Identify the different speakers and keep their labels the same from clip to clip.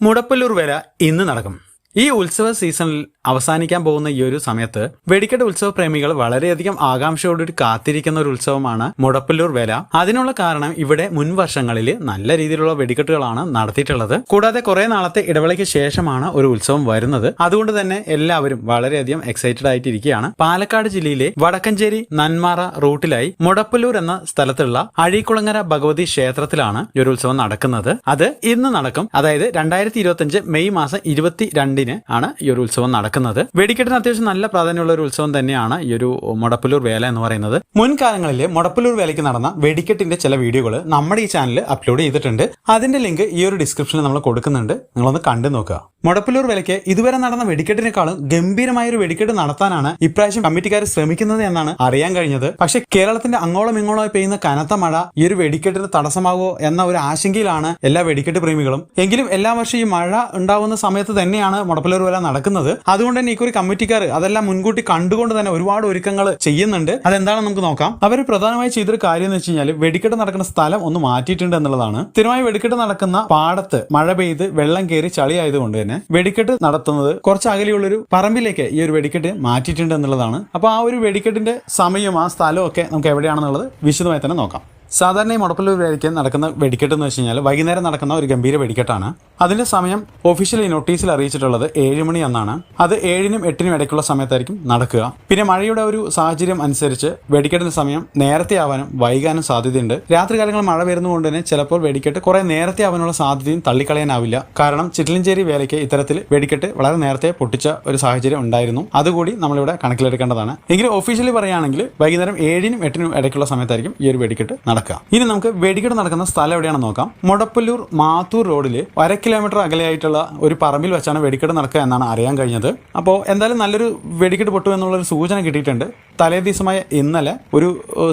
Speaker 1: മുടപ്പല്ലൂർ വേല ഇന്ന് നടക്കും ഈ ഉത്സവ സീസണിൽ അവസാനിക്കാൻ പോകുന്ന ഈ ഒരു സമയത്ത് വെടിക്കെട്ട് ഉത്സവ പ്രേമികൾ വളരെയധികം ആകാംക്ഷയോടുകൂടി കാത്തിരിക്കുന്ന ഒരു ഉത്സവമാണ് മുടപ്പല്ലൂർ വേല. അതിനുള്ള കാരണം ഇവിടെ മുൻ വർഷങ്ങളിൽ നല്ല രീതിയിലുള്ള വെടിക്കെട്ടുകളാണ് നടത്തിയിട്ടുള്ളത്. കൂടാതെ കുറെ നാളത്തെ ഇടവേളയ്ക്ക് ശേഷമാണ് ഒരു ഉത്സവം വരുന്നത്. അതുകൊണ്ട് തന്നെ എല്ലാവരും വളരെയധികം എക്സൈറ്റഡ് ആയിട്ടിരിക്കുകയാണ്. പാലക്കാട് ജില്ലയിലെ വടക്കഞ്ചേരി നന്മാറ റൂട്ടിലായി മുടപ്പല്ലൂർ എന്ന സ്ഥലത്തുള്ള അഴീക്കുളങ്ങര ഭഗവതി ക്ഷേത്രത്തിലാണ് ഈ ഒരു ഉത്സവം നടക്കുന്നത്. അത് ഇന്ന് നടക്കും. അതായത് രണ്ടായിരത്തി മെയ് മാസം ഇരുപത്തി രണ്ടിന് ആണ് ഈ ഒരു ഉത്സവം നടക്കുന്നത്. വെടിക്കെട്ടിന് അത്യാവശ്യം നല്ല പ്രാധാന്യമുള്ള ഒരു ഉത്സവം തന്നെയാണ് ഈ ഒരു മുടപ്പുലൂർ വേല എന്ന് പറയുന്നത്. മുൻകാലങ്ങളിൽ മുടപ്പുലൂർ വേലയ്ക്ക് നടന്ന വെടിക്കെട്ടിന്റെ ചില വീഡിയോകൾ നമ്മുടെ ഈ ചാനലിൽ അപ്ലോഡ് ചെയ്തിട്ടുണ്ട്. അതിന്റെ ലിങ്ക് ഈ ഒരു ഡിസ്ക്രിപ്ഷനിൽ നമ്മൾ കൊടുക്കുന്നുണ്ട്. നിങ്ങളൊന്ന് കണ്ടു നോക്കുക. മുടപ്പല്ലൂർ വിലയ്ക്ക് ഇതുവരെ നടന്ന വെടിക്കെട്ടിനേക്കാളും ഗംഭീരമായ ഒരു വെടിക്കെട്ട് നടത്താനാണ് ഇപ്രാവശ്യം കമ്മിറ്റിക്കാർ ശ്രമിക്കുന്നത് എന്നാണ് അറിയാൻ കഴിഞ്ഞത്. പക്ഷേ കേരളത്തിന്റെ അങ്ങോളം ഇങ്ങോളമായി പെയ്യുന്ന കനത്ത മഴ ഈ ഒരു വെടിക്കെട്ടിന് തടസ്സമാകുമോ എന്ന ഒരു ആശങ്കയിലാണ് എല്ലാ വെടിക്കെട്ട് പ്രേമികളും. എങ്കിലും എല്ലാ വർഷവും ഈ മഴ ഉണ്ടാവുന്ന സമയത്ത് തന്നെയാണ് മുടപ്പല്ലൂർ വില നടക്കുന്നത്. അതുകൊണ്ട് തന്നെ ഇക്കുറി കമ്മിറ്റിക്കാർ അതെല്ലാം മുൻകൂട്ടി കണ്ടുകൊണ്ട് തന്നെ ഒരുപാട് ഒരുക്കങ്ങൾ ചെയ്യുന്നുണ്ട്. അതെന്താണെന്ന് നമുക്ക് നോക്കാം. അവർ പ്രധാനമായി ചെയ്തൊരു കാര്യം എന്ന് വെച്ച് കഴിഞ്ഞാൽ വെടിക്കെട്ട് നടക്കുന്ന സ്ഥലം ഒന്ന് മാറ്റിയിട്ടുണ്ട് എന്നുള്ളതാണ്. സ്ഥിരമായി വെടിക്കെട്ട് നടക്കുന്ന പാടത്ത് മഴ പെയ്ത് വെള്ളം കയറി ചളിയായത് ആയതുകൊണ്ട് തന്നെ വെടിക്കെട്ട് നടത്തുന്നത് കുറച്ച് അകലെയുള്ളൊരു പറമ്പിലേക്ക് ഈ ഒരു വെടിക്കെട്ട് മാറ്റിയിട്ടുണ്ട് എന്നുള്ളതാണ്. അപ്പോൾ ആ ഒരു വെടിക്കെട്ടിന്റെ സമയം ആ സ്ഥലവും ഒക്കെ നമുക്ക് എവിടെയാണെന്നുള്ളത് വിശദമായി തന്നെ നോക്കാം. സാധാരണ ഈ മുടപ്പല്ലൂർ വേലയ്ക്ക് നടക്കുന്ന വെടിക്കെട്ട് എന്ന് വെച്ച് കഴിഞ്ഞാൽ വൈകുന്നേരം നടക്കുന്ന ഒരു ഗംഭീര വെടിക്കെട്ടാണ്. അതിന്റെ സമയം ഒഫീഷ്യലി നോട്ടീസിൽ അറിയിച്ചിട്ടുള്ളത് ഏഴ് മണി എന്നാണ്. അത് ഏഴിനും എട്ടിനും ഇടയ്ക്കുള്ള സമയത്തായിരിക്കും നടക്കുക. പിന്നെ മഴയുടെ ഒരു സാഹചര്യം അനുസരിച്ച് വെടിക്കെട്ടിന്റെ സമയം നേരത്തെ ആവാനും വൈകാനും സാധ്യതയുണ്ട്. രാത്രികാലങ്ങളിൽ മഴ വരുന്നതുകൊണ്ട് തന്നെ ചിലപ്പോൾ വെടിക്കെട്ട് കുറെ നേരത്തെ ആവാനുള്ള സാധ്യതയും തള്ളിക്കളയാനാവില്ല. കാരണം ചിറ്റലഞ്ചേരി വേലയ്ക്ക് ഇത്തരത്തിൽ വെടിക്കെട്ട് വളരെ നേരത്തെ പൊട്ടിച്ച ഒരു സാഹചര്യം ഉണ്ടായിരുന്നു. അതുകൂടി നമ്മളിവിടെ കണക്കിലെടുക്കേണ്ടതാണ്. എങ്കിലും ഒഫീഷ്യലി പറയുകയാണെങ്കിൽ വൈകുന്നേരം ഏഴിനും എട്ടിനും ഇടയ്ക്കുള്ള സമയത്തായിരിക്കും ഈ ഒരു വെടിക്കെട്ട് നടക്കുക. ഇനി നമുക്ക് വെടിക്കെട്ട് നടക്കുന്ന സ്ഥലം എവിടെയാണെന്ന് നോക്കാം. മുടപ്പല്ലൂർ മാത്തൂർ റോഡിൽ അര കിലോമീറ്റർ അകലെയായിട്ടുള്ള ഒരു പറമ്പിൽ വെച്ചാണ് വെടിക്കെട്ട് നടക്കുക എന്നാണ് അറിയാൻ കഴിഞ്ഞത്. അപ്പോൾ എന്തായാലും നല്ലൊരു വെടിക്കെട്ട് പൊട്ടു എന്നുള്ളൊരു സൂചന കിട്ടിയിട്ടുണ്ട്. തലേ ദിവസമായ ഇന്നലെ ഒരു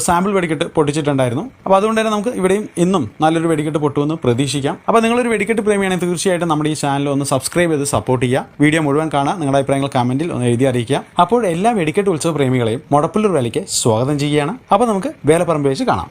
Speaker 1: സാമ്പിൾ വെടിക്കെട്ട് പൊട്ടിച്ചിട്ടുണ്ടായിരുന്നു. അപ്പോൾ അതുകൊണ്ട് തന്നെ നമുക്ക് ഇവിടെയും ഇന്നും നല്ലൊരു വെടിക്കെട്ട് പൊട്ടുമെന്ന് പ്രതീക്ഷിക്കാം. അപ്പോൾ നിങ്ങളൊരു വെടിക്കെട്ട് പ്രേമിയാണെങ്കിൽ തീർച്ചയായിട്ടും നമ്മുടെ ഈ ചാനൽ ഒന്ന് സബ്സ്ക്രൈബ് ചെയ്ത് സപ്പോർട്ട് ചെയ്യുക. വീഡിയോ മുഴുവൻ കാണാം നിങ്ങളുടെ അഭിപ്രായങ്ങൾ കമന്റിൽ ഒന്ന് എഴുതി അറിയിക്കുക. അപ്പോൾ എല്ലാ വെടിക്കെട്ട് ഉത്സവ പ്രേമികളെയും മുടപ്പല്ലൂർ വേലയ്ക്ക് സ്വാഗതം ചെയ്യുകയാണ്. അപ്പോൾ നമുക്ക് വേലപ്പറമ്പ് വെച്ച് കാണാം.